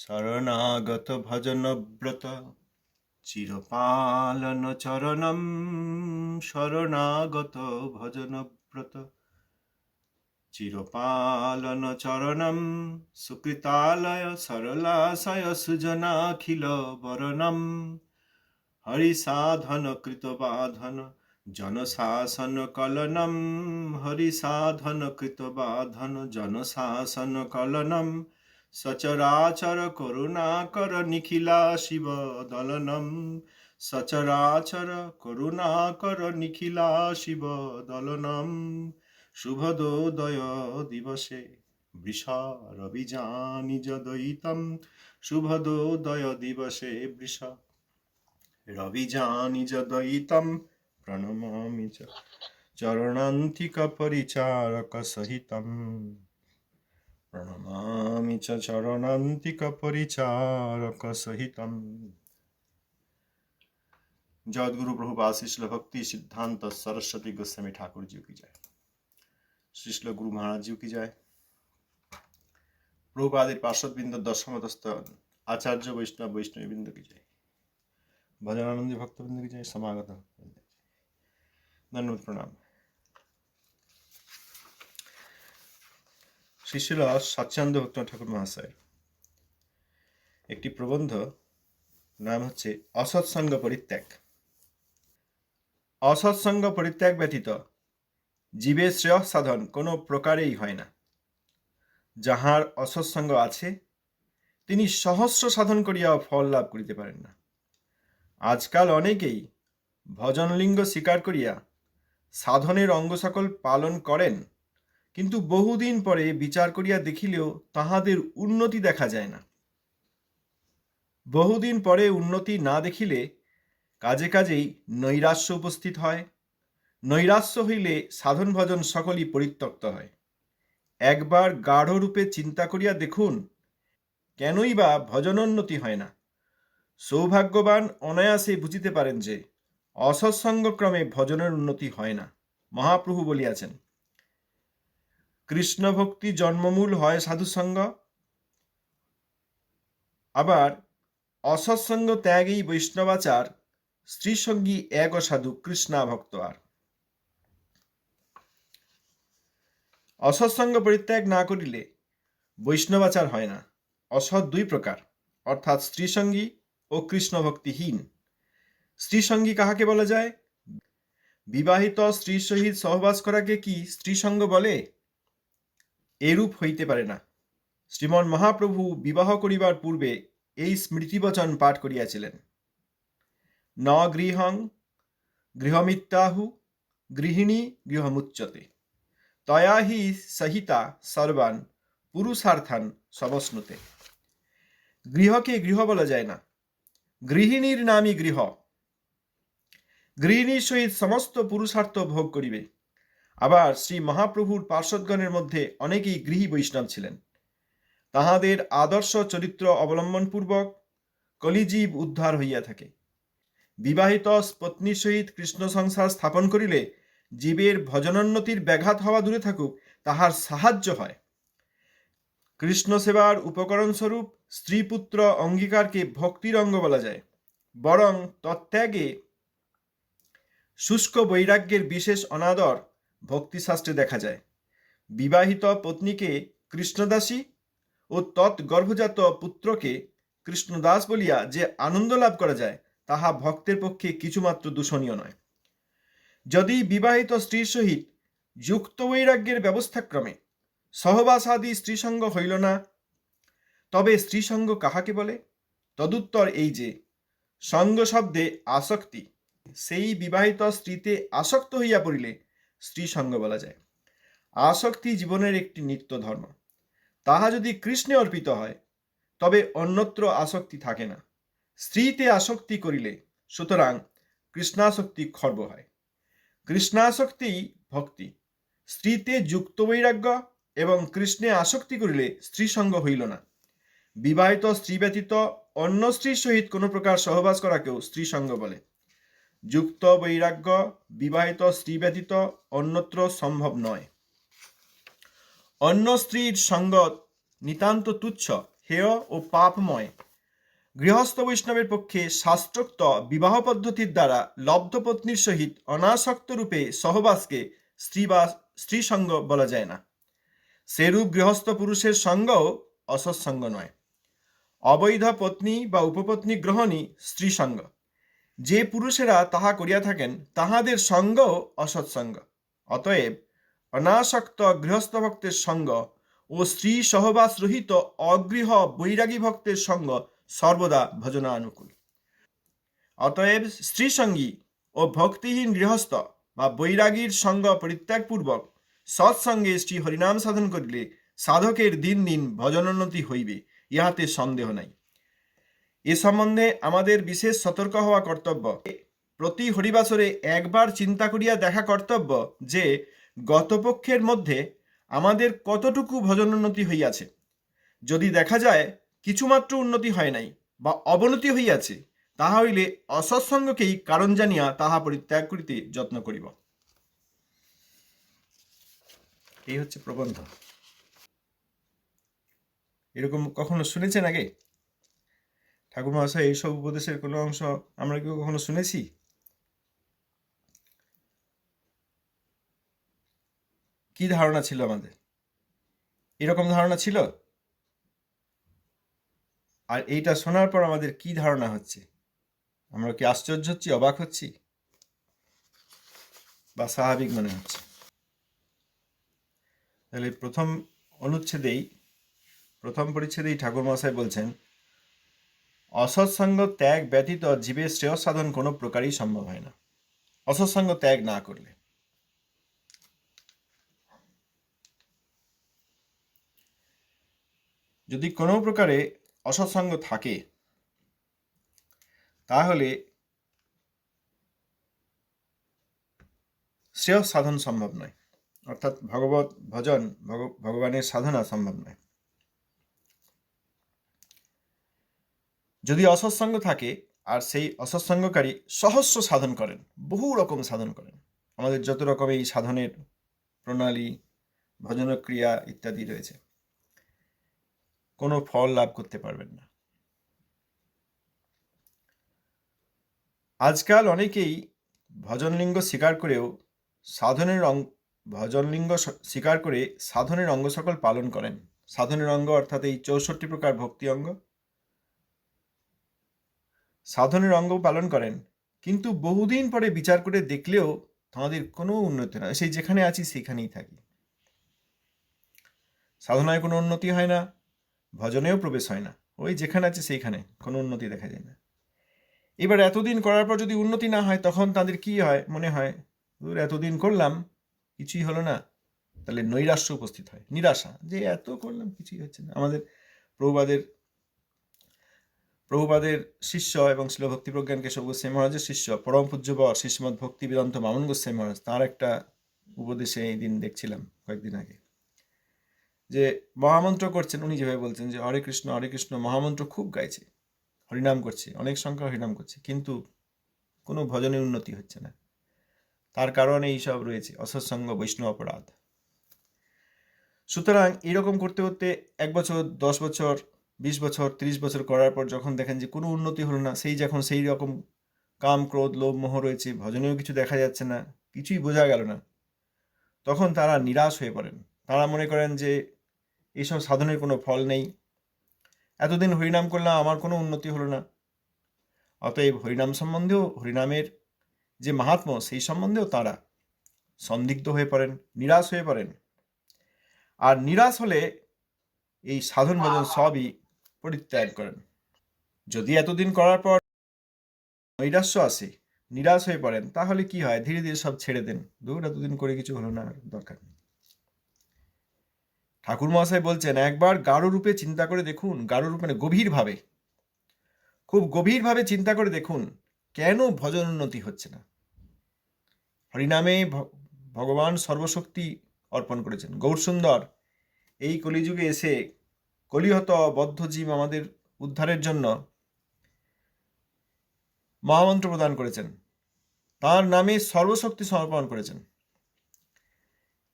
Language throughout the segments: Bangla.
শরণাগত ভজনব্রত চিরপালন চরণম শরণাগত ভজনব্রত চিরপালন চরণম সুকৃতালয় সরলাশয় সুজনাখিল বরণম হরিসাধন কৃতবাধন জনশাসন কলনম হরিসাধন কৃতবাধন জনশাসন কলনম সচরাচর করুণাকর নিখিলা শিব দলনম। সচরাচর করুণাকর নিখিলা শিব দলনম। শুভদোদয় দিবসে বৃষা রবিজানি যদয়িতম শুভদোদয় দিবসে বৃষা রবিজানি যদয়িতম প্রণমামি চরণান্তিক পরিচারক সহিতম। প্রণমামি চ চরণান্তিক পরিচারক সহিতম जगतगुरु प्रभुपाद श्रील भक्ति सिद्धांत सरस्वती गोस्वामी ठाकुर जी की जय শ্রীশল গুরু মহারাজ জি কি যায় প্রভুপাদের পার্শ্বদবৃন্দ দশমদস্ত আচার্য বৈষ্ণব বৈষ্ণবী বৃন্দ কি যায় ভজনানন্দী ভক্তবৃন্দ কি যায় সমাগত ভক্তবৃন্দ কি জয়। ধন্যবাদ প্রণাম শ্রীশিল সচ্চানন্দ ভক্ত ঠাকুর মহাশয় একটি প্রবন্ধ, নাম হচ্ছে অসৎসঙ্গ পরিত্যাগ। অসৎসঙ্গ পরিত্যাগ ব্যতীত জীবের শ্রেয় সাধন কোনো প্রকারেই হয় না। যাহার অসৎসঙ্গ আছে, তিনি সহস্র সাধন করিয়াও ফল লাভ করিতে পারেন না। আজকাল অনেকেই ভজনলিঙ্গ স্বীকার করিয়া সাধনের অঙ্গ সকল পালন করেন কিন্তু বহুদিন পরে বিচার করিয়া দেখিলেও তাহাদের উন্নতি দেখা যায় না। বহুদিন পরে উন্নতি না দেখিলে কাজে কাজেই নৈরাশ্য উপস্থিত হয়। নৈরাশ্য হইলে সাধন ভজন সকলই পরিত্যক্ত হয়। একবার গাঢ়রূপে চিন্তা করিয়া দেখুন, কেনই বা ভজনোন্নতি হয় না। সৌভাগ্যবান অনায়াসে বুঝিতে পারেন যে, অসৎসঙ্গক্রমে ভজনের উন্নতি হয় না। মহাপ্রভু বলিয়াছেন কৃষ্ণ ভক্তি জন্মমূল হয় সাধুসঙ্গ। আবার অসৎসঙ্গ ত্যাগেই বৈষ্ণবাচার স্ত্রীসঙ্গী এক সাধু কৃষ্ণা ভক্ত আর। অসৎসঙ্গ পরিত্যাগ না করিলে বৈষ্ণবাচার হয় না। অসৎ দুই প্রকার, অর্থাৎ স্ত্রীসঙ্গী ও কৃষ্ণ ভক্তিহীন স্ত্রীসঙ্গী কাহাকে বলা যায়? বিবাহিত স্ত্রীর সহিত সহবাস করাকে কি স্ত্রীসঙ্গ বলে? এরূপ হইতে পারে না। শ্রীমন মহাপ্রভু বিবাহ করিবার পূর্বে এই স্মৃতিবচন পাঠ করিয়াছিলেন। ন গৃহং গৃহমিত্যাহু গৃহিণী গৃহমুচ্যতে। তয়া হি সহিতা সর্বান পুরুষার্থান সবস্নুতে। গৃহকে গৃহ বলা যায় না। গৃহিণীর নামই গৃহ। গৃহিণীর সহিত সমস্ত পুরুষার্থ ভোগ করিবে। আবার শ্রী মহাপ্রভুর পার্শ্বদগণের মধ্যে অনেকেই গৃহী বৈষ্ণব ছিলেন। তাহাদের আদর্শ চরিত্র অবলম্বনপূর্বক কলিজীব উদ্ধার হইয়া থাকে। বিবাহিত পত্নীর সহিত কৃষ্ণ সংসার স্থাপন করিলে জীবের ভজনোন্নতির ব্যাঘাত হওয়া দূরে থাকুক, তাহার সাহায্য হয়। কৃষ্ণ সেবার উপকরণ স্বরূপ স্ত্রী পুত্র অঙ্গীকারকে ভক্তির অঙ্গ বলা যায়। বরং তত্ত্যাগে শুষ্ক বৈরাগ্যের বিশেষ অনাদর ভক্তিশাস্ত্রে দেখা যায়, বিবাহিত পত্নীকে কৃষ্ণদাসী ও তৎগর্ভজাত পুত্রকে কৃষ্ণদাস বলিয়া যে আনন্দ লাভ করা যায়, তাহা ভক্তের পক্ষে কিছুমাত্র দূষণীয় নয়। যদি বিবাহিত স্ত্রীর সহিত যুক্ত বৈরাগ্যের ব্যবস্থাক্রমে সহবাসাদি স্ত্রীসঙ্গ হইল না, তবে স্ত্রীসঙ্গ কাহাকে বলে? তদুত্তর এই যে সঙ্গ শব্দে আসক্তি, সেই বিবাহিত স্ত্রীতে আসক্ত হইয়া পড়িলে স্ত্রীসঙ্গ বলা যায়। আসক্তি জীবনের একটি নিত্য ধর্ম তাহা যদি কৃষ্ণে অর্পিত হয়, তবে অন্যত্র আসক্তি থাকে না। স্ত্রীতে আসক্তি করিলে সুতরাং কৃষ্ণাসক্তি খর্ব হয়। কৃষ্ণাসক্তি ভক্তি। স্ত্রীতে যুক্ত বৈরাগ্য এবং কৃষ্ণে আসক্তি করিলে স্ত্রীসঙ্গ হইল না। বিবাহিত স্ত্রী ব্যতীত অন্য স্ত্রীর সহিত কোনো প্রকার সহবাস করাকেও স্ত্রীসঙ্গ বলে। যুক্ত বৈরাগ্য বিবাহিত স্ত্রী ব্যতীত অন্যত্র সম্ভব নয়। অন্য স্ত্রীর সঙ্গত নিতান্ত তুচ্ছ, হেয় ও পাপময়। গৃহস্থ বৈষ্ণবের পক্ষে শাস্ত্রোক্ত বিবাহ পদ্ধতির দ্বারা লব্ধ পত্নীর সহিত অনাসক্ত রূপে সহবাসকে স্ত্রী বা স্ত্রী সঙ্গ বলা যায় না। সেরূপ গৃহস্থ পুরুষের সঙ্গও অসৎসঙ্গ নয়। অবৈধ পত্নী বা উপপত্নী গ্রহণই স্ত্রী সঙ্গ যে পুরুষেরা তাহা করিয়া থাকেন, তাহাদের সঙ্গও অসৎসঙ্গ। অতএব অনাসক্ত গৃহস্থ ভক্তের সঙ্গ ও স্ত্রী সহবাস রহিত অগৃহ বৈরাগী ভক্তের সঙ্গ সর্বদা ভজনানুকূল। অতএব স্ত্রী সঙ্গী ও ভক্তিহীন গৃহস্থ বা বৈরাগীর সঙ্গ পরিত্যাগপূর্বক সৎসঙ্গে শ্রী হরিনাম সাধন করিলে সাধকের দিন দিন ভজনোন্নতি হইবে, ইহাতে সন্দেহ নাই। এ সম্বন্ধে আমাদের বিশেষ সতর্ক হওয়া কর্তব্য। প্রতি হরিবাসরে একবার চিন্তা করিয়া দেখা কর্তব্য যে, গতপক্ষের মধ্যে আমাদের কতটুকু ভজনোন্নতি হইয়াছে। যদি দেখা যায় কিছুমাত্র উন্নতি হয় নাই বা অবনতি হইয়াছে তাহা হইলে অসৎসঙ্গকেই কারণ জানিয়া তাহা পরিত্যাগ করিতে যত্ন করিব। এই হচ্ছে প্রবন্ধ। এরকম কখনো শুনেছেন আগে? ঠাকুর মহাশয়, এইসব উপদেশের কোনো অংশ আমরা কি কখনো শুনেছি? কি ধারণা ছিল আমাদের? এরকম ধারণা ছিল? আর এইটা শোনার পর আমাদের কি ধারণা হচ্ছে? আমরা কি আশ্চর্য হচ্ছি, অবাক হচ্ছি? বা স্বাভাবিক মনে হচ্ছে? তাহলে প্রথম অনুচ্ছেদেই, প্রথম পরিচ্ছেদেই ঠাকুর মহাশয় বলছেন অসৎসঙ্গ ত্যাগ ব্যতীত জীবের শ্রেয় সাধন কোনো প্রকারই সম্ভব হয় না। অসৎসঙ্গ ত্যাগ না করলে। যদি কোনো প্রকারে অসৎসঙ্গ থাকে, তাহলে শ্রেয় সাধন সম্ভব নয়। অর্থাৎ ভগবত ভজন, ভগ- ভগবানের সাধনা সম্ভব নয়। যদি অসৎসঙ্গ থাকে আর সেই অসৎসঙ্গকারী সহস্র সাধন করেন, বহু রকম সাধন করেন। আমাদের যত রকম এই সাধনের প্রণালী, ভজনক্রিয়া ইত্যাদি রয়েছে, কোনো ফল লাভ করতে পারবেন না। আজকাল অনেকেই ভজনলিঙ্গ স্বীকার করেও সাধনের অঙ্গ ভজনলিঙ্গ স্বীকার করে সাধনের অঙ্গ সকল পালন করেন। সাধনের অঙ্গ অর্থাৎ এই চৌষট্টি প্রকার ভক্তি অঙ্গ। সাধনের অঙ্গ পালন করেন। কিন্তু বহুদিন পরে বিচার করে দেখলেও তোমাদের কোনো উন্নতি নয়। সেই যেখানে আছি সেখানেই থাকি। সাধনায় কোনো উন্নতি হয় না ভজনেও প্রবেশ হয় না। ওই যেখানে আছে সেইখানে কোনো উন্নতি দেখা যায় না। এবার এতদিন করার পর যদি উন্নতি না হয় তখন তাদের কি হয় মনে হয় "ধুর, এতদিন করলাম কিছুই হলো না। তাহলে নৈরাশ্য উপস্থিত হয় নিরাশা যে এত করলাম কিছুই হচ্ছে না। আমাদের প্রভুবাদের প্রভুপাদের শিষ্য এবং শিল ভক্তি প্রজ্ঞান কেশব গোস্বামী মহারাজের শিষ্য, পরম পূজ্যবর শিষ্যমদ ভক্তি বেদান্ত মামন গোস্বামী মহারাজ, তাঁর একটা উপদেশে এই দিন দেখছিলাম কয়েকদিন আগে। যে মহামন্ত্র করছেন, উনি যেভাবে বলছেন যে, হরে কৃষ্ণ হরে কৃষ্ণ, মহামন্ত্র খুব গাইছে, হরিনাম করছে, অনেক সংখ্যা হরিনাম করছে, কিন্তু কোনো ভজনের উন্নতি হচ্ছে না। তার কারণে এইসব রয়েছে, অসৎসঙ্গ, বৈষ্ণব অপরাধ। সুতরাং এরকম করতে করতে এক বছর, দশ বছর বিশ বছর, ত্রিশ বছর করার পর যখন দেখেন যে কোনো উন্নতি হলো না, সেই যখন সেই রকম কাম, ক্রোধ, লোভ, মোহ রয়েছে ভজনেও কিছু দেখা যাচ্ছে না, কিছুই বোঝা গেল না, তখন তারা নিরাশ হয়ে পড়েন। তারা মনে করেন যে এইসব সাধনের কোনো ফল নেই। এতদিন হরিনাম করলাম, আমার কোনো উন্নতি হলো না। অতএব হরিনাম সম্বন্ধেও, হরিনামের যে মাহাত্ম্য, সেই সম্বন্ধেও তারা সন্দিগ্ধ হয়ে পড়েন, নিরাশ হয়ে পড়েন। আর নিরাশ হলে এই সাধন ভজন সবই পরিত্যাগ করেন। যদি এতদিন করার পর নৈরাশ্য আসে নিরাশ হয়ে পড়েন, তাহলে কি হয়? ধীরে ধীরে সব ছেড়ে দেন। দূর এতদিন করে কিছু হলো না দরকার নেই। ঠাকুর মহাশয় বলছেন, একবার গাঢ় রূপে চিন্তা করে দেখুন, গাঢ় রূপে মানে গভীরভাবে। খুব গভীরভাবে চিন্তা করে দেখুন, কেন ভজন উন্নতি হচ্ছে না? হরিনামে ভগবান সর্বশক্তি অর্পণ করেছেন। গৌরসুন্দর, এই কলিযুগে এসে কলিহত বদ্ধ জীব আমাদের উদ্ধারের জন্য মহামন্ত্র প্রদান করেছেন। তার নামে সর্বশক্তি সমর্পণ করেছেন।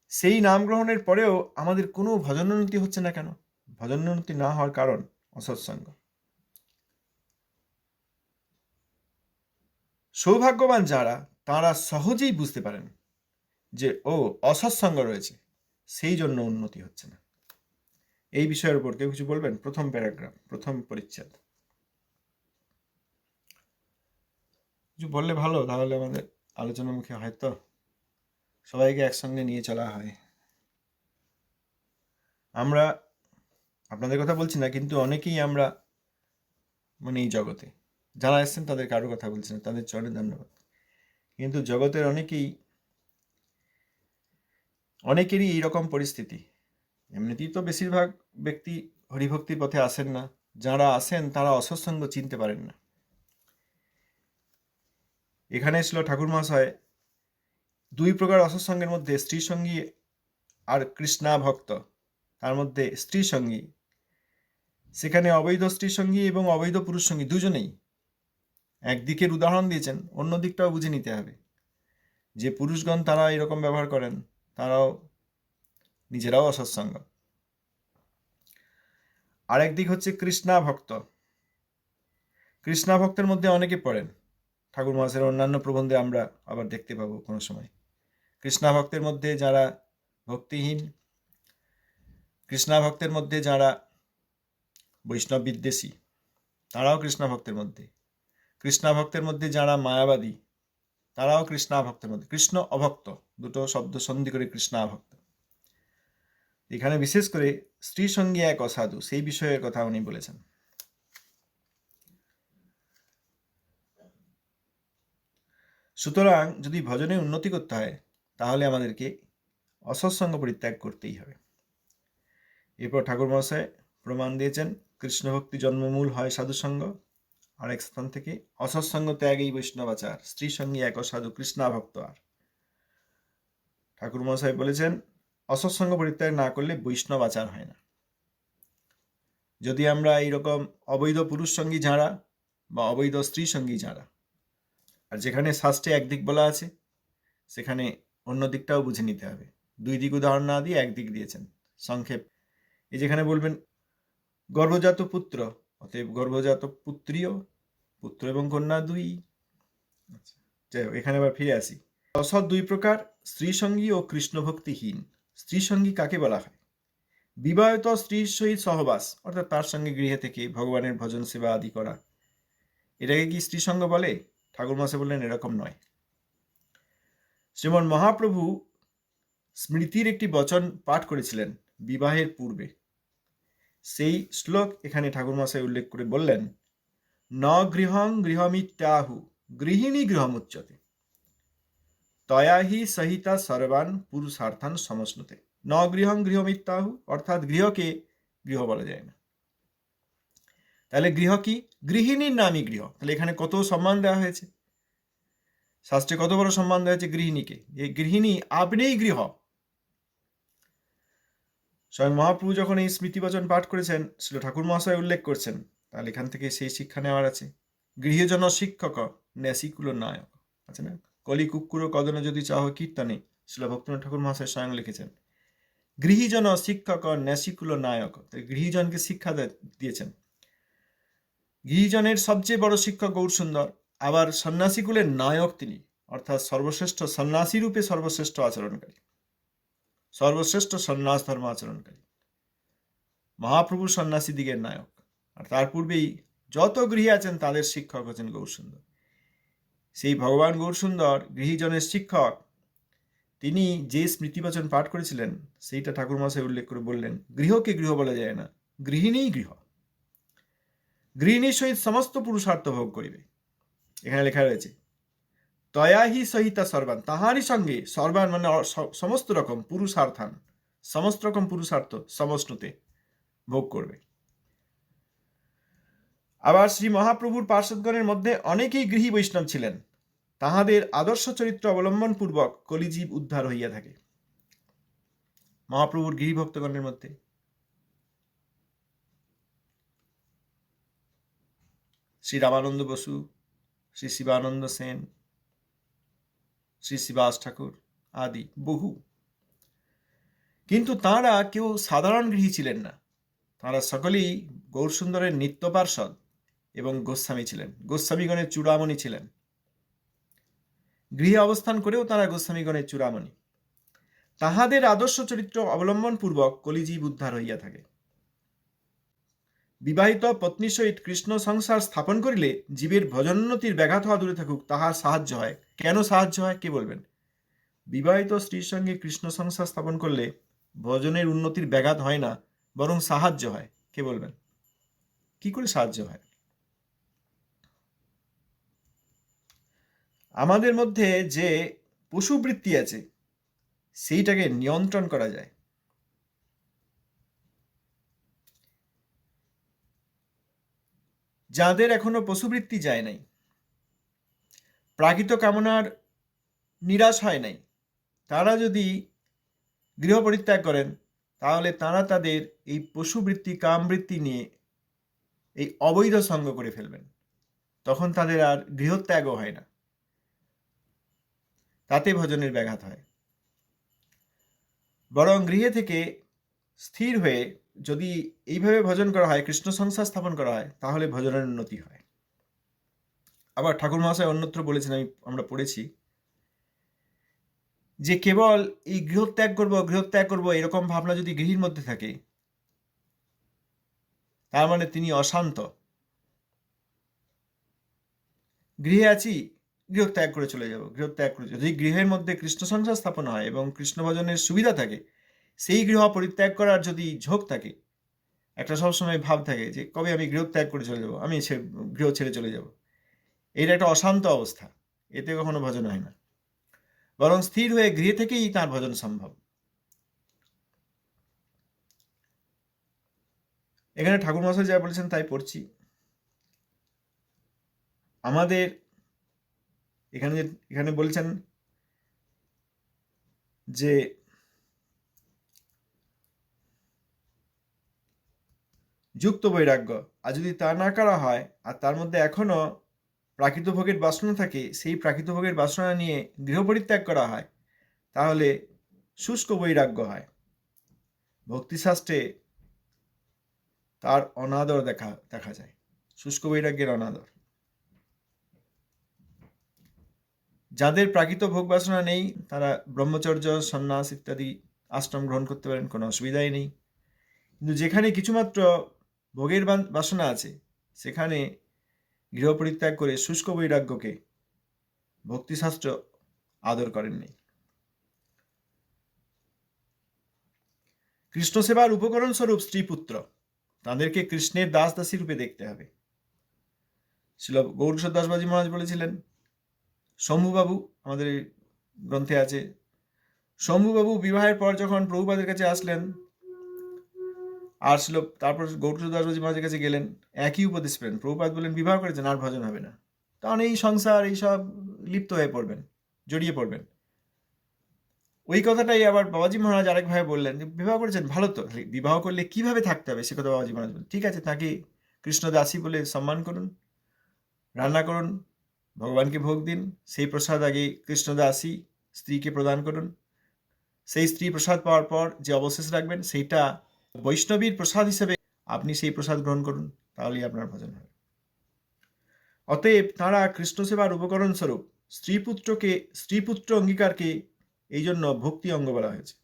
সেই নাম গ্রহণের পরেও আমাদের কোনো ভজনোন্নতি হচ্ছে না কেন? ভজনোন্নতি না হওয়ার কারণ অসৎসঙ্গ। সৌভাগ্যবান যারা, তারা সহজেই বুঝতে পারেন যে, ও অসৎসঙ্গ রয়েছে, সেই জন্য উন্নতি হচ্ছে না। এই বিষয়ের উপর কেউ কিছু বলবেন? প্রথম প্যারাগ্রাফ, প্রথম পরিচ্ছেদ। কিছু বললে ভালো, তাহলে আমাদের আলোচনামুখী হয়তো সবাইকে একসঙ্গে নিয়ে চলা হয়। আমরা আপনাদের কথা বলছি না, কিন্তু অনেকেই আমরা মানে এই জগতে। যারা এসছেন তাদের কারও কথা বলছি না, তাদের চরণে ধন্যবাদ। কিন্তু জগতের অনেকেই, অনেকেরই এইরকম পরিস্থিতি। এমনিতেই তো বেশিরভাগ ব্যক্তি হরিভক্তির পথে আসেন না। যারা আসেন, তারা অসৎসঙ্গ চিনতে পারেন না। এখানে ছিল ঠাকুর মহাশয়, দুই প্রকার অসৎসঙ্গের মধ্যে স্ত্রী সঙ্গী আর কৃষ্ণা ভক্ত। তার মধ্যে স্ত্রী সঙ্গী, সেখানে অবৈধ স্ত্রী সঙ্গী এবং অবৈধ পুরুষ সঙ্গী দুজনেই। একদিকের উদাহরণ দিয়েছেন, অন্য দিকটাও বুঝে নিতে হবে। যে পুরুষগণ তারা এরকম ব্যবহার করেন, তারাও নিজেরাও অসৎসঙ্গ। আরেক দিক হচ্ছে কৃষ্ণা ভক্ত। কৃষ্ণা ভক্তের মধ্যে অনেকে পড়েন। ঠাকুর মহাশয়ের অন্যান্য প্রবন্ধে আমরা আবার দেখতে পাবো কোনো সময়। কৃষ্ণা ভক্তের মধ্যে যারা ভক্তিহীন, কৃষ্ণা ভক্তের মধ্যে যারা বৈষ্ণব বিদ্বেষী, তারাও কৃষ্ণা ভক্তের মধ্যে। কৃষ্ণা ভক্তের মধ্যে যারা মায়াবাদী, তারাও কৃষ্ণা ভক্তের মধ্যে। কৃষ্ণ অভক্ত, দুটো শব্দ সন্ধি করে কৃষ্ণা ভক্ত। এখানে বিশেষ করে স্ত্রী সঙ্গী এক অসাধু, সেই বিষয়ের কথা উনি বলেছেন। সুতরাং যদি ভজনে উন্নতি করতে হয়, তাহলে আমাদেরকে অসৎসঙ্গ পরিত্যাগ করতেই হবে। এরপর ঠাকুর মহাশয় প্রমাণ দিয়েছেন কৃষ্ণ ভক্তি জন্মমূল হয় সাধুসঙ্গ। আরেক স্থান থেকে, অসৎসঙ্গ ত্যাগেই বৈষ্ণবাচার স্ত্রী সঙ্গী এক অসাধু কৃষ্ণা ভক্ত আর। ঠাকুর মহাশয় বলেছেন অসৎসঙ্গ পরিত্যাগ না করলে বৈষ্ণব আচার হয় না। যদি আমরা এইরকম অবৈধ পুরুষ সঙ্গী যাঁরা বা অবৈধ স্ত্রী সঙ্গী যাঁরা, আর যেখানে শাস্ত্রে একদিক বলা আছে, সেখানে অন্য দিকটাও বুঝে নিতে হবে। দুই দিক উদাহরণ না দিয়ে একদিক দিয়েছেন। সংক্ষেপ, এই যেখানে বলবেন, গর্ভজাত পুত্র, অতএব গর্ভজাত পুত্রীয় পুত্র এবং কন্যা দুই। আচ্ছা যাই এখানে আবার ফিরে আসি। অসৎ দুই প্রকার, স্ত্রী সঙ্গী ও কৃষ্ণ ভক্তিহীন স্ত্রী সঙ্গী কাকে বলা হয়? বিবাহিত স্ত্রীর সহিত সহবাস, অর্থাৎ তার সঙ্গে গৃহে থেকে ভগবানের ভজন সেবা আদি করা। এটাকে কি স্ত্রী সঙ্গ বলে? ঠাকুর মাসে বললেন, এরকম নয়। শ্রীমন মহাপ্রভু স্মৃতির একটি বচন পাঠ করেছিলেন বিবাহের পূর্বে। সেই শ্লোক এখানে ঠাকুর মশাই উল্লেখ করে বললেন, ন গৃহং গৃহমিত্যাহু, গৃহিণী গৃহমুচ্যতে। তয়া হি সহিতা সর্বান পুরুষার্থান সমশ্নুতে ন গৃহং গৃহমিত্যাহু, অর্থাৎ গৃহকে গৃহ বলা যায় না। তাহলে গৃহ কি? গৃহিণীর নামই গৃহ। তাহলে এখানে কত সম্মান দেওয়া হয়েছে? শাস্ত্রে কত বড় সম্মান দেওয়া হয়েছে গৃহিণীকে? এই গৃহিণী আপনিই গৃহ। স্বয়ং মহাপ্রভু যখন এই স্মৃতিবচন পাঠ করেছেন, শ্রী ঠাকুর মহাশয় উল্লেখ করছেন, তাহলে এখান থেকে সেই শিক্ষা নেওয়ার আছে। গৃহজন শিক্ষক, ন্যাসিকুল নায়ক। আছে না? কলি কুকুর কদনে যদি চাহ কীর্তনে। শিল ঠাকুর মহাশয় স্বয়ং লিখেছেন। গৃহীজন শিক্ষক ন্যাসিকুল নায়ক। গৃহীজনকে শিক্ষা দিয়েছেন। গৃহীজনের সবচেয়ে বড় শিক্ষক গৌর সুন্দর আবার সন্ন্যাসীকুলের নায়ক তিনি। অর্থাৎ সর্বশ্রেষ্ঠ সন্ন্যাসী রূপে সর্বশ্রেষ্ঠ আচরণকারী। সর্বশ্রেষ্ঠ সন্ন্যাস ধর্ম আচরণকারী। মহাপ্রভু সন্ন্যাসী দিগের নায়ক। আর তার পূর্বেই যত গৃহী আছেন, তাদের শিক্ষক হচ্ছেন গৌরসুন্দর। সেই ভগবান গৌরসুন্দর গৃহীজনের শিক্ষক, তিনি যে স্মৃতিবচন পাঠ করেছিলেন, সেইটা ঠাকুর মশাই উল্লেখ করে বললেন, গৃহকে গৃহ বলা যায় না, গৃহিণীই গৃহ। গৃহিণীর সহিত সমস্ত পুরুষার্থ ভোগ করিবে। এখানে লেখা রয়েছে তয়াহি সহিতা সর্বান, তাহারই সঙ্গে সর্বান মানে সমস্ত রকম পুরুষার্থান, সমস্ত রকম পুরুষার্থ সমষ্ণুতে ভোগ করবে। আবার শ্রী মহাপ্রভুর পার্শ্বদগণের মধ্যে অনেকেই গৃহী বৈষ্ণব ছিলেন। তাহাদের আদর্শ চরিত্র অবলম্বন পূর্বক কলিজীব উদ্ধার হইয়া থাকে। মহাপ্রভুর গৃহী ভক্তগণের মধ্যে। শ্রী রামানন্দ বসু, শ্রী শিবানন্দ সেন, শ্রী শিবাস ঠাকুর আদি বহু। কিন্তু তাঁরা কেউ সাধারণ গৃহী ছিলেন না। তাঁরা সকলেই গৌরসুন্দরের নিত্য পার্ষদ এবং গোস্বামী ছিলেন। গোস্বামীগণের চূড়ামণি ছিলেন। গৃহে অবস্থান করেও তারা গোস্বামীগণের চূড়ামণি। তাহাদের আদর্শ চরিত্র অবলম্বন পূর্বক কলিজীব উদ্ধার হইয়া থাকে। বিবাহিত পত্নী সহিত কৃষ্ণ সংসার স্থাপন করিলে জীবের ভজনোন্নতির ব্যাঘাত হওয়া দূরে থাকুক, তাহার সাহায্য হয়। কেন সাহায্য হয়, কে বলবেন? বিবাহিত স্ত্রীর সঙ্গে কৃষ্ণ সংসার স্থাপন করলে ভজনের উন্নতির ব্যাঘাত হয় না, বরং সাহায্য হয়, কে বলবেন? কি করে সাহায্য হয়? আমাদের মধ্যে যে পশুবৃত্তি আছে, সেইটাকে নিয়ন্ত্রণ করা যায়। যাদের এখনও পশুবৃত্তি যায় নাই, প্রাকৃত কামনার নিরাশ হয় নাই, তারা যদি গৃহ পরিত্যাগ করেন, তাহলে তারা তাদের এই পশুবৃত্তি, কামবৃত্তি নিয়ে এই অবৈধ সঙ্গ করে ফেলবেন। তখন তাদের আর গৃহত্যাগও হয় না। তাতে ভজনের ব্যাঘাত হয়। বরং গৃহে থেকে স্থির হয়ে যদি এইভাবে ভজন করা হয়, কৃষ্ণ সংসার স্থাপন করা হয়, তাহলে ভজনের উন্নতি হয়। আবার ঠাকুর মহাশয় অন্যত্র বলেছেন, আমি, আমরা পড়েছি, যে কেবল এই গৃহত্যাগ করব গৃহত্যাগ করব, এরকম ভাবনা যদি গৃহীর মধ্যে থাকে, তার মানে তিনি অশান্ত। গৃহে আছি গৃহত্যাগ করে চলে যাব গৃহত্যাগ করে যদি গৃহের মধ্যে কৃষ্ণ সংসার স্থাপন হয় এবং কৃষ্ণ ভজনের সুবিধা থাকে, সেই গৃহ পরিত্যাগ করার যদি ঝোঁক থাকে, একটা সবসময় ভাব থাকে যে কবে আমি গৃহত্যাগ করে চলে যাব, আমি গৃহ ছেড়ে চলে যাব। এটা একটা অশান্ত অবস্থা, এতে কখনো ভজন হয় না। বরং স্থির হয়ে গৃহে থেকেই তার ভজন সম্ভব। এখানে ঠাকুর মশাই যা বলেছেন তাই পড়ছি। আমাদের এখানে এখানে বলছেন যে যুক্ত বৈরাগ্য। আর যদি তা না করা হয়, আর তার মধ্যে এখনও প্রাকৃত ভোগের বাসনা থাকে, সেই প্রাকৃত ভোগের বাসনা নিয়ে গৃহ পরিত্যাগ করা হয়, তাহলে শুষ্ক বৈরাগ্য হয়। ভক্তিশাস্ত্রে তার অনাদর দেখা দেখা যায়। শুষ্ক বৈরাগ্যের অনাদর। যাদের প্রাকৃত ভোগ বাসনা নেই, তারা ব্রহ্মচর্য, সন্ন্যাস ইত্যাদি আশ্রম গ্রহণ করতে পারেন, কোনো অসুবিধাই নেই। কিন্তু যেখানে কিছুমাত্র ভোগের বাসনা আছে, সেখানে গৃহ পরিত্যাগ করে শুষ্ক বৈরাগ্যকে ভক্তিশাস্ত্র আদর করেননি কৃষ্ণ সেবার উপকরণ স্বরূপ স্ত্রীপুত্র তাদেরকে কৃষ্ণের দাস দাসী রূপে দেখতে হবে। ছিল গৌরকিশোর দাসবাজি মহারাজ বলেছিলেন শম্ভুবাবু আমাদের গ্রন্থে আছে। শম্ভুবাবু বিবাহের পর যখন প্রভুপাদের কাছে আসলেন, আসলো, তারপর গৌরকিশোর দাসবাজি মহারাজের কাছে গেলেন, একই উপদেশ পেলেন। প্রভুপাত বললেন, বিবাহ করেছেন আর ভজন হবে না। কারণ এই সংসার এইসব লিপ্ত হয়ে পড়বেন, জড়িয়ে পড়বেন। ওই কথাটাই আবার বাবাজি মহারাজ আরেকভাবে বললেন যে, বিবাহ করেছেন, ভালো তো। বিবাহ করলে কীভাবে থাকতে হবে? সে কথা বাবাজি মহারাজ বললেন, ঠিক আছে, তাকে কৃষ্ণ দাসী বলে সম্মান করুন, রান্না করুন ভগবানকে ভোগ দিন। সেই প্রসাদ আগে কৃষ্ণদাসী স্ত্রীকে প্রদান করুন। সেই স্ত্রী প্রসাদ পাওয়ার পর যে অবশেষ রাখবেন, সেইটা বৈষ্ণবীর প্রসাদ হিসেবে আপনি সেই প্রসাদ গ্রহণ করুন, তাহলেই আপনার ভজন হবে। অতএব তাঁরা কৃষ্ণ সেবার উপকরণ স্বরূপ স্ত্রীপুত্রকে, স্ত্রীপুত্র অঙ্গীকারকে এই জন্য ভক্তি অঙ্গ বলা হয়েছে।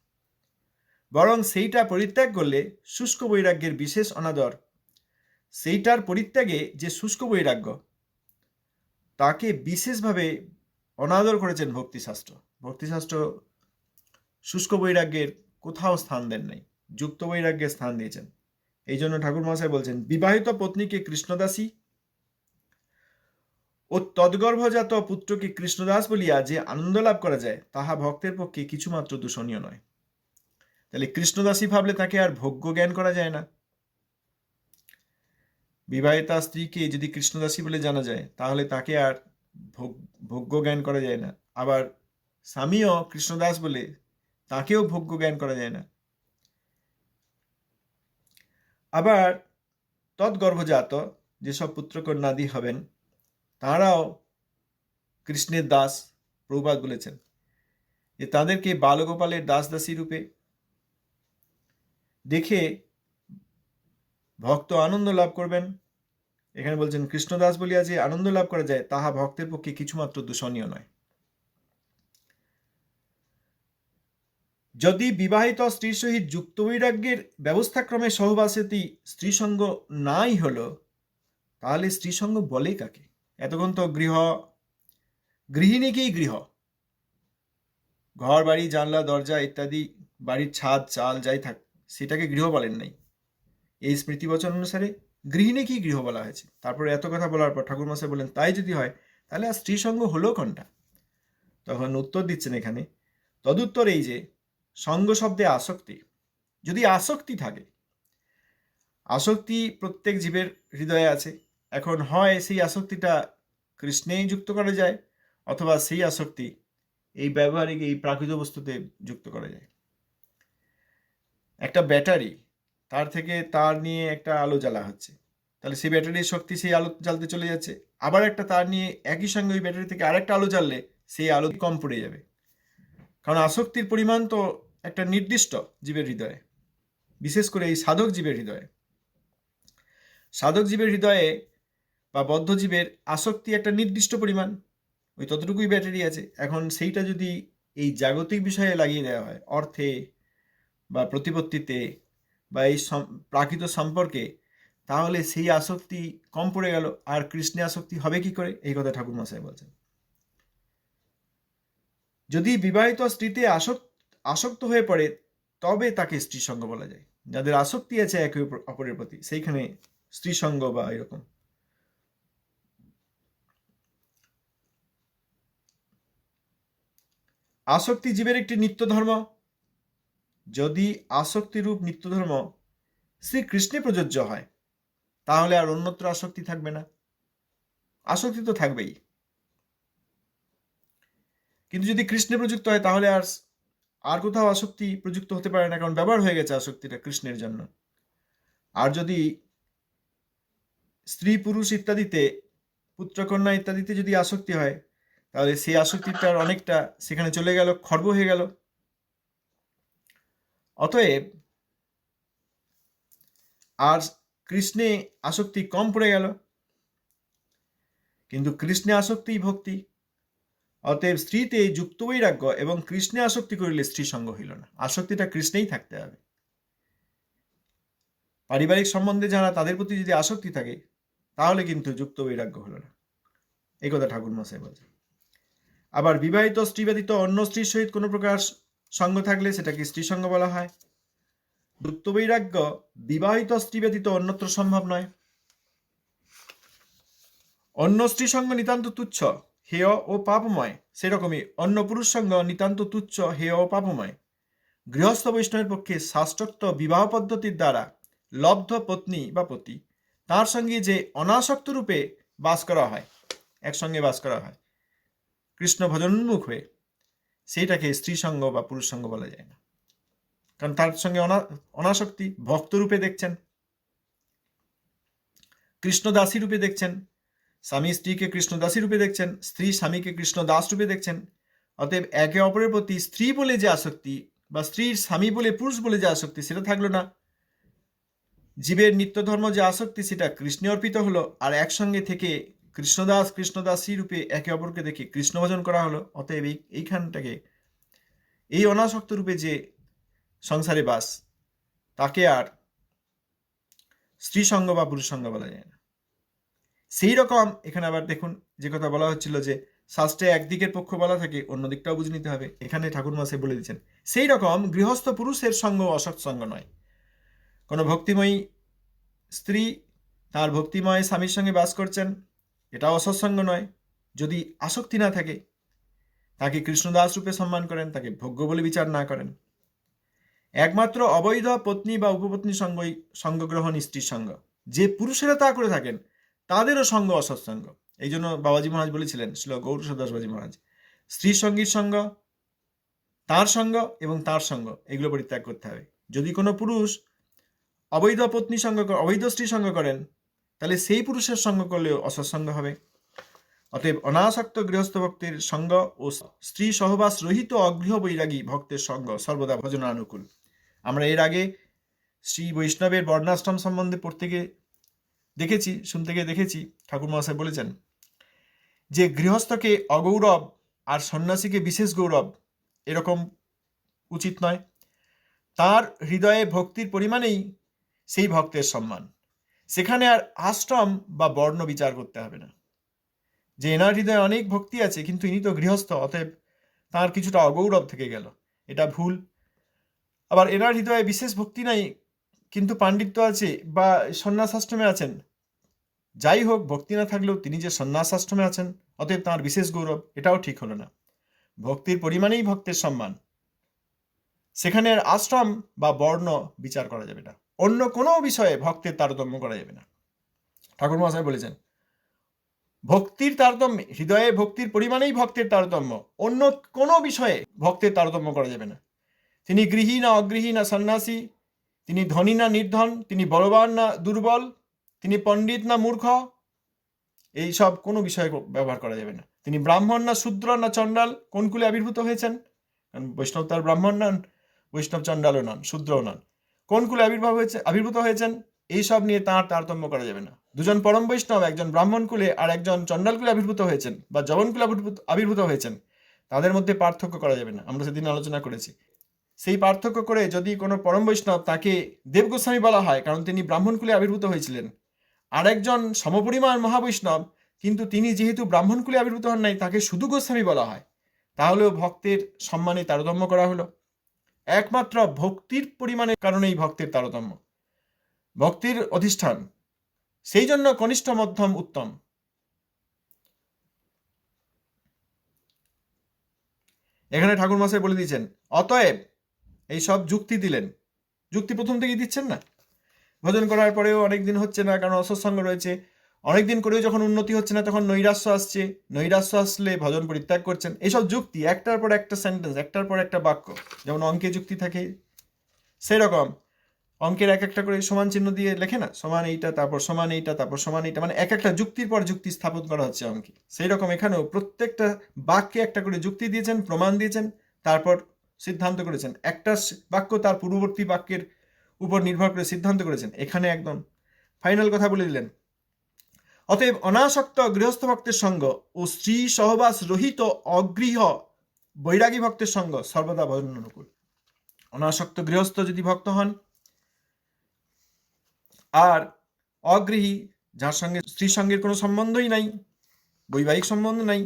বরং সেইটা পরিত্যাগ করলে শুষ্ক বৈরাগ্যের বিশেষ অনাদর, সেইটার পরিত্যাগে যে শুষ্ক বৈরাগ্য তাকে বিশেষভাবে অনাদর করেছেন ভক্তিশাস্ত্র। ভক্তিশাস্ত্র শুষ্ক বৈরাগ্যের কোথাও স্থান দেন নাই, যুক্ত বৈরাগ্যের স্থান দিয়েছেন। এই জন্য ঠাকুর মহাশয় বলছেন, বিবাহিত পত্নীকে কৃষ্ণদাসী ও তদ্গর্ভজাত পুত্রকে কৃষ্ণদাস বলিয়া যে আনন্দ লাভ করা যায়, তাহা ভক্তের পক্ষে কিছুমাত্র দূষণীয় নয়। তাহলে কৃষ্ণদাসী ভাবলে তাকে আর ভোগ্য জ্ঞান করা যায় না। বিবাহিতা স্ত্রীকে যদি কৃষ্ণদাসী বলে জানা যায়, তাহলে তাকে আর ভোগ্য জ্ঞান করা যায় না। আবার স্বামীও কৃষ্ণদাস বলে তাকেও ভোগ্য জ্ঞান করা যায় না। আবার তৎগর্ভজাত যেসব পুত্রকন্যাদি হবেন, তাঁরাও কৃষ্ণের দাস প্রভুপাত বলেছেন যে, তাদেরকে বালগোপালের দাস দাসী রূপে দেখে ভক্ত আনন্দ লাভ করবেন। এখানে বলছেন, কৃষ্ণদাস বলিয়া যে আনন্দ লাভ করা যায়, তাহা ভক্তের পক্ষে কিছুমাত্র দূষণীয় নয়। যদি বিবাহিত স্ত্রীর সহিত যুক্ত বৈরাগ্যের ব্যবস্থাক্রমে সহবাসেতি স্ত্রীসঙ্গ নাই হলো, তাহলে স্ত্রীসঙ্গ বলে কাকে? এতক্ষণ তো গৃহ গৃহিণীকেই গৃহ? ঘর বাড়ি জানলা, দরজা ইত্যাদি, বাড়ির ছাদ, চাল যাই থাক, সেটাকে গৃহ বলেন নাই। এই স্মৃতিবচন অনুসারে গৃহিণীকেই গৃহ বলা হয়েছে? তারপরে এত কথা বলার পর ঠাকুর মশাই বলেন তাই যদি হয়, তাহলে আর স্ত্রী সঙ্গ হলো কোনটা? তখন উত্তর দিচ্ছেন এখানে, তদুত্তর এই যে, সঙ্গ শব্দে আসক্তি। যদি আসক্তি থাকে, আসক্তি প্রত্যেক জীবের হৃদয়ে আছে। এখন হয় সেই আসক্তিটা কৃষ্ণেই যুক্ত করা যায়, অথবা সেই আসক্তি এই ব্যবহারিক, এই প্রাকৃত বস্তুতে যুক্ত করা যায়। একটা ব্যাটারি তার থেকে তার নিয়ে একটা আলো জ্বালা হচ্ছে। তাহলে সেই ব্যাটারির শক্তি সেই আলো জ্বালতে চলে যাচ্ছে। আবার একটা তার নিয়ে একই সঙ্গে ওই ব্যাটারি থেকে আরেকটা আলো জ্বাললে সেই আলো কম পড়ে যাবে। কারণ আসক্তির পরিমাণ তো একটা নির্দিষ্ট জীবের হৃদয়ে। বিশেষ করে এই সাধক জীবের হৃদয়ে। সাধক জীবের হৃদয়ে বা বদ্ধ জীবের আসক্তি একটা নির্দিষ্ট পরিমাণ। ওই ততটুকুই ব্যাটারি আছে। এখন সেইটা যদি এই জাগতিক বিষয়ে লাগিয়ে দেওয়া হয়, অর্থে বা প্রতিপত্তিতে বা এই প্রাকৃত সম্পর্কে, তাহলে সেই আসক্তি কম পড়ে গেল, আর কৃষ্ণে আসক্তি হবে কি করে? এই কথা ঠাকুর মশাই বলছেন। যদি বিবাহিত স্ত্রীতে আসক্ত আসক্ত হয়ে পড়ে, তবে তাকে স্ত্রী সঙ্গ বলা যায়। যাদের আসক্তি আছে একে অপরের প্রতি, সেইখানে স্ত্রী সঙ্গ বা এরকম। আসক্তি জীবের একটি নিত্য ধর্ম যদি আসক্তিরূপ নিত্য ধর্ম শ্রীকৃষ্ণে প্রযোজ্য হয়, তাহলে আর অন্যত্র আসক্তি থাকবে না। আসক্তি তো থাকবেই। কিন্তু যদি কৃষ্ণে প্রযুক্ত হয়, তাহলে আর আর কোথাও আসক্তি প্রযুক্ত হতে পারে না, কারণ ব্যবহার হয়ে গেছে আসক্তিটা কৃষ্ণের জন্য। আর যদি স্ত্রী, পুরুষ ইত্যাদিতে, পুত্রকন্যা ইত্যাদিতে যদি আসক্তি হয়, তাহলে সেই আসক্তিটার অনেকটা সেখানে চলে গেল, খর্ব হয়ে গেল। অতএব আর কৃষ্ণে আসক্তি কম পড়ে গেল। কিন্তু কৃষ্ণে আসক্তিই ভক্তি। অতএব স্ত্রীতে যুক্ত বৈরাগ্য এবং কৃষ্ণে আসক্তি করিলে স্ত্রী সঙ্গ হইল না। আসক্তিটা কৃষ্ণেই থাকতে হবে। পারিবারিক সম্বন্ধে যারা তাদের প্রতি যদি আসক্তি থাকে, তাহলে কিন্তু যুক্ত বৈরাগ্য হলো না। এই কথা ঠাকুর মশাই বলছে আবার বিবাহিত স্ত্রী ব্যতীত অন্য স্ত্রীর সহিত কোনো প্রকার সঙ্গ থাকলে সেটাকে স্ত্রী সঙ্গ বলা হয়। যুক্ত বৈরাগ্য বিবাহিত স্ত্রী ব্যতীত অন্যত্র সম্ভব নয়। অন্য স্ত্রী সঙ্গ নিতান্ত তুচ্ছ, হেয় ও পাপময়। সেরকমই অন্য পুরুষ সঙ্গ নিতান্ত তুচ্ছ, হেয় ও পাপময়। গৃহস্থ বৈষ্ণবের পক্ষে শাস্ত্রোক্ত বিবাহ পদ্ধতির দ্বারা লব্ধ পত্নী বা পতি, তার সঙ্গে যে অনাসক্ত রূপে বাস করা হয়, একসঙ্গে বাস করা হয়। কৃষ্ণ ভজনোন্মুখ হয়ে সেইটাকে স্ত্রী সঙ্গ বা পুরুষ সঙ্গ বলা যায় না। কারণ তার সঙ্গে অনা, অনাসক্তি ভক্ত রূপে দেখছেন। কৃষ্ণদাসী রূপে দেখছেন। স্বামী স্ত্রীকে কৃষ্ণদাসী রূপে দেখছেন। স্ত্রী স্বামীকে কৃষ্ণদাস রূপে দেখছেন। অতএব একে অপরের প্রতি স্ত্রী বলে যে আসক্তি বা স্ত্রীর স্বামী বলে পুরুষ বলে যে আসক্তি সেটা থাকল না। জীবের নিত্য ধর্ম যে আসক্তি সেটা কৃষ্ণে অর্পিত হলো আর একসঙ্গে থেকে কৃষ্ণদাস কৃষ্ণদাসী রূপে একে অপরকে দেখে কৃষ্ণ ভজন করা হলো। অতএব এইখানটাকে এই অনাসক্ত রূপে যে সংসারে বাস, তাকে আর স্ত্রী সঙ্গ বা পুরুষ সঙ্গ বলা যায় না। সেই রকম এখানে আবার দেখুন যে কথা বলা হচ্ছিল যে শাস্ত্রে একদিকের পক্ষ বলা থাকে, অন্য দিকটাও বুঝে নিতে হবে। এখানে ঠাকুর মাসে বলে দিচ্ছেন, সেই রকম গৃহস্থ পুরুষের সঙ্গ অসৎ সঙ্গ নয়। কোনো ভক্তিময়ী স্ত্রী তার ভক্তিময় স্বামীর সঙ্গে বাস করছেন এটাও অসৎসঙ্গ নয়। যদি আসক্তি না থাকে, তাকে কৃষ্ণদাস রূপে সম্মান করেন, তাকে ভোগ্য বলে বিচার না করেন। একমাত্র অবৈধ পত্নী বা উপপত্নী সঙ্গই সঙ্গগ্রহণ স্ত্রীর সঙ্গ। যে পুরুষেরা তা করে থাকেন, তাদেরও সঙ্গ অসৎসঙ্গ। এই জন্য বাবাজি মহারাজ বলেছিলেন শ্রী গৌর দাসবাজি মহারাজ স্ত্রী সঙ্গীর সঙ্গ, তার সঙ্গ এবং তার সঙ্গ, এগুলো পরিত্যাগ করতে হবে। যদি কোনো পুরুষ অবৈধ পত্নী সঙ্গ, অবৈধ স্ত্রী সঙ্গ করেন তাহলে সেই পুরুষের সঙ্গ করলেও অসৎসঙ্গ হবে। অতএব অনাসক্ত গৃহস্থ ভক্তের সঙ্গ ও স্ত্রী সহবাস রহিত অগৃহ বৈরাগী ভক্তের সঙ্গ সর্বদা ভজনানুকূল। আমরা এর আগে শ্রী বৈষ্ণবের বর্ণাশ্রম সম্বন্ধে পড়তে গিয়ে দেখেছি, শুনতে গিয়ে দেখেছি, ঠাকুর মহাশয় বলেছেন, যে গৃহস্থকে অগৌরব আর সন্ন্যাসীকে বিশেষ গৌরব এরকম উচিত নয়। তার হৃদয়ে ভক্তির পরিমাণেই সেই ভক্তের সম্মান। সেখানে আর আশ্রম বা বর্ণ বিচার করতে হবে না। যে এনার হৃদয়ে অনেক ভক্তি আছে, কিন্তু ইনি তো গৃহস্থ, অতএব তার কিছুটা অগৌরব থেকে গেল। এটা ভুল। আবার এনার হৃদয়ে বিশেষ ভক্তি নাই, কিন্তু পাণ্ডিত্য আছে বা সন্ন্যাসাশ্রমে আছেন। যাই হোক, ভক্তি না থাকলেও তিনি যে সন্ন্যাসাশ্রমে আছেন, অতএব তাঁর বিশেষ গৌরব, এটাও ঠিক হলো না। ভক্তির পরিমাণেই ভক্তের সম্মান। সেখানে আশ্রম বা বর্ণ বিচার করা যাবে না। অন্য কোনো বিষয়ে ভক্তের তারতম্য করা যাবে না। ঠাকুর মহাশয় বলেছেন, ভক্তির তারতম্য, হৃদয়ে ভক্তির পরিমাণেই ভক্তের তারতম্য, অন্য কোনো বিষয়ে ভক্তের তারতম্য করা যাবে না। তিনি গৃহী না অগৃহী না সন্ন্যাসী, তিনি ধনী না নির্ধন, তিনি বলবান না দুর্বল, তিনি পণ্ডিত না মূর্খ, এই সব কোনো বিষয়ে ব্যবহার করা যাবে না। তিনি ব্রাহ্মণ না শূদ্র না চণ্ডাল, কোন কুলে আবির্ভূত হয়েছেন? বৈষ্ণব তার ব্রাহ্মণ নন, বৈষ্ণব চণ্ডালও নন, শূদ্রও নন। কোন কুলে আবির্ভাব হয়েছে, আবির্ভূত হয়েছেন, এই সব নিয়ে তাঁর তারতম্য করা যাবে না। দুজন পরম বৈষ্ণব, একজন ব্রাহ্মণ কুলে আর একজন চণ্ডাল কুলে আবির্ভূত হয়েছেন বা জবন কুলে আবির্ভূত হয়েছেন, তাদের মধ্যে পার্থক্য করা যাবে না। আমরা সেদিন আলোচনা করেছি। সেই পার্থক্য করে যদি কোনো পরম বৈষ্ণব তাকে দেবগোস্বামী বলা হয়, কারণ তিনি ব্রাহ্মণ কুলে আবির্ভূত হয়েছিলেন, আর একজন সমপরিমাণ মহাবৈষ্ণব, কিন্তু তিনি যেহেতু ব্রাহ্মণ কুলে আবির্ভূত হন নাই, তাকে শুধু গোস্বামী বলা হয়, তাহলেও ভক্তের সম্মানে তারতম্য করা হলো। একমাত্র ভক্তির পরিমাণের কারণেই ভক্তির তারতম্য। ভক্তির অধিষ্ঠান। সেই জন্য কনিষ্ঠ মধ্যম উত্তম। এখানে ঠাকুর মশাই বলে দিয়েছেন, অতএব এই সব যুক্তি দিলেন। যুক্তি প্রথম থেকেই দিচ্ছেন না। ভোজন করার পরেও অনেক দিন হচ্ছে না, কারণ অসৎসঙ্গ রয়েছে। অনেক দিন করেও যখন উন্নতি হচ্ছে না, তখন নৈরাশ্য আসছে। নৈরাশ্য আসলে ভজন পরিত্যাগ করছেন। এইসব যুক্তি, একটার পর একটা সেন্টেন্স একটার পর একটা বাক্য, যেমন অঙ্কে যুক্তি থাকে, সেরকম। অঙ্কের এক একটা করে সমান চিহ্ন দিয়ে লেখে না, সমান এইটা, তারপর সমান এইটা, তারপর সমান এইটা মানে এক একটা যুক্তির পর যুক্তি স্থাপন করা হচ্ছে অঙ্কে। সেই রকম এখানেও প্রত্যেকটা বাক্যে একটা করে যুক্তি দিয়েছেন, প্রমাণ দিয়েছেন, তারপর সিদ্ধান্ত করেছেন। একটা বাক্য তার পূর্ববর্তী বাক্যের উপর নির্ভর করে সিদ্ধান্ত করেছেন। এখানে একদম ফাইনাল কথা বলে দিলেন। অতএব অনাসক্ত গৃহস্থ ভক্তের সঙ্গ ও স্ত্রী সহবাস রহিত অগৃহ বৈরাগী ভক্তের সঙ্গ সর্বদা ভজন অনুকূল। অনাসক্ত গৃহস্থ যদি ভক্ত হন, আর অগৃহী, যার সঙ্গে স্ত্রী সঙ্গের কোনো সম্বন্ধই নাই, বৈবাহিক সম্বন্ধ নাই,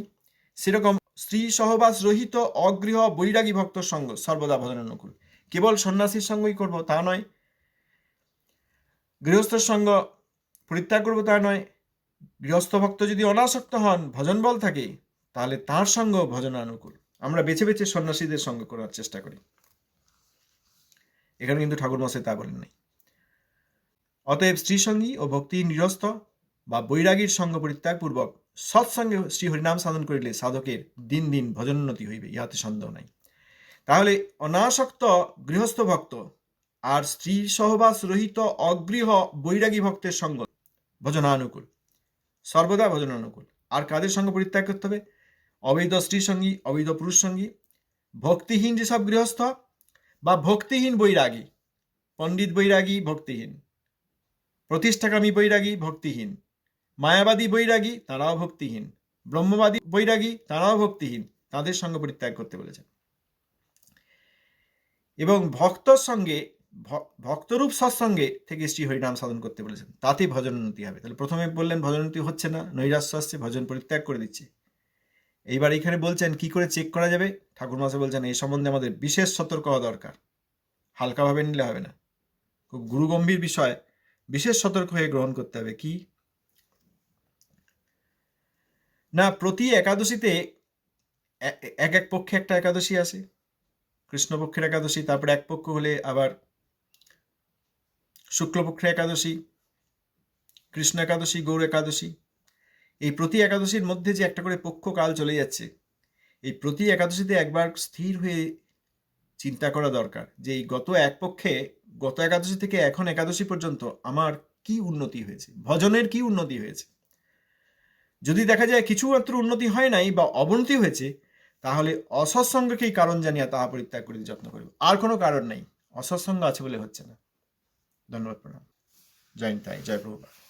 সেরকম স্ত্রী সহবাস রহিত অগৃহ বৈরাগী ভক্তর সঙ্গ সর্বদা ভজন অনুকূল। কেবল সন্ন্যাসীর সঙ্গই করব তা নয়, গৃহস্থর সঙ্গ পরিত্যাগ করব তা নয় গৃহস্থ ভক্ত যদি অনাসক্ত হন, ভজন বল থাকে, তাহলে তার সঙ্গ ভজনানুকূল আমরা বেছে বেছে সন্ন্যাসীদের সঙ্গ করার চেষ্টা করি। এখানে কিন্তু ঠাকুর মশাই তা বলেন নাই। অতএব স্ত্রীসঙ্গী ও ভক্তি নিরস্ত বা বৈরাগীর সঙ্গ পরিত্যাগ পূর্বক সৎসঙ্গে শ্রী হরিনাম সাধন করিলে সাধকের দিন দিন ভজনোন্নতি হইবে, ইহাতে সন্দেহ নাই। তাহলে অনাসক্ত গৃহস্থ ভক্ত আর স্ত্রী সহবাস রহিত অগৃহ বৈরাগী ভক্তের সঙ্গ ভজনানুকূল। সর্বদা ভজনানুকূল আর কাদের সঙ্গে পরিত্যাগ করতে হবে? অবৈধ স্ত্রী সঙ্গী, অবৈধ পুরুষ সঙ্গী, ভক্তিহীন যেসব গৃহস্থ বা ভক্তিহীন বৈরাগী, পণ্ডিত বৈরাগী, ভক্তিহীন, প্রতিষ্ঠাকামী বৈরাগী, ভক্তিহীন, মায়াবাদী বৈরাগী, তারাও ভক্তিহীন, ব্রহ্মবাদী বৈরাগী, তারাও ভক্তিহীন, তাদের সঙ্গে পরিত্যাগ করতে বলেছেন। এবং ভক্তর সঙ্গে ভক্তরূপ সৎসঙ্গে থেকে শ্রী হরিনাম সাধন করতে বলেছেন। তাতে ভজন উন্নতি হবে। তাহলে প্রথমে বললেন, ভজন উন্নতি হচ্ছে না, নৈরাশ্য আসছে ভজন পরিত্যাগ করে দিচ্ছে। এইবার এখানে বলছেন, কি করে চেক করা যাবে? ঠাকুর মাসে বলছেন, এই সম্বন্ধে আমাদের বিশেষ সতর্ক হওয়া দরকার। হালকাভাবে নিলে হবে না। খুব গুরুগম্ভীর বিষয়, বিশেষ সতর্ক হয়ে গ্রহণ করতে হবে। কি? না, প্রতি একাদশীতে এক এক পক্ষে একটা একাদশী আছে কৃষ্ণপক্ষের একাদশী, তারপরে এক পক্ষ হলে আবার শুক্লপক্ষের একাদশী, কৃষ্ণ একাদশী, গৌর একাদশী। এই প্রতি একাদশীর মধ্যে যে একটা করে পক্ষ কাল চলে যাচ্ছে, এই প্রতি একাদশীতে একবার স্থির হয়ে চিন্তা করা দরকার যে এই গত এক পক্ষে, গত একাদশী থেকে এখন একাদশী পর্যন্ত আমার কি উন্নতি হয়েছে? ভজনের কি উন্নতি হয়েছে? যদি দেখা যায় কিছু মাত্র উন্নতি হয় নাই বা অবনতি হয়েছে, তাহলে অসৎসঙ্গকেই কারণ জানিয়া তাহা পরিত্যাগ করিতে যত্ন করিব। আর কোনো কারণ নাই। অসৎসঙ্গ আছে বলে হচ্ছে না। ধন্যবাদ প্রণাম জয় তাই জয় প্রভুপাত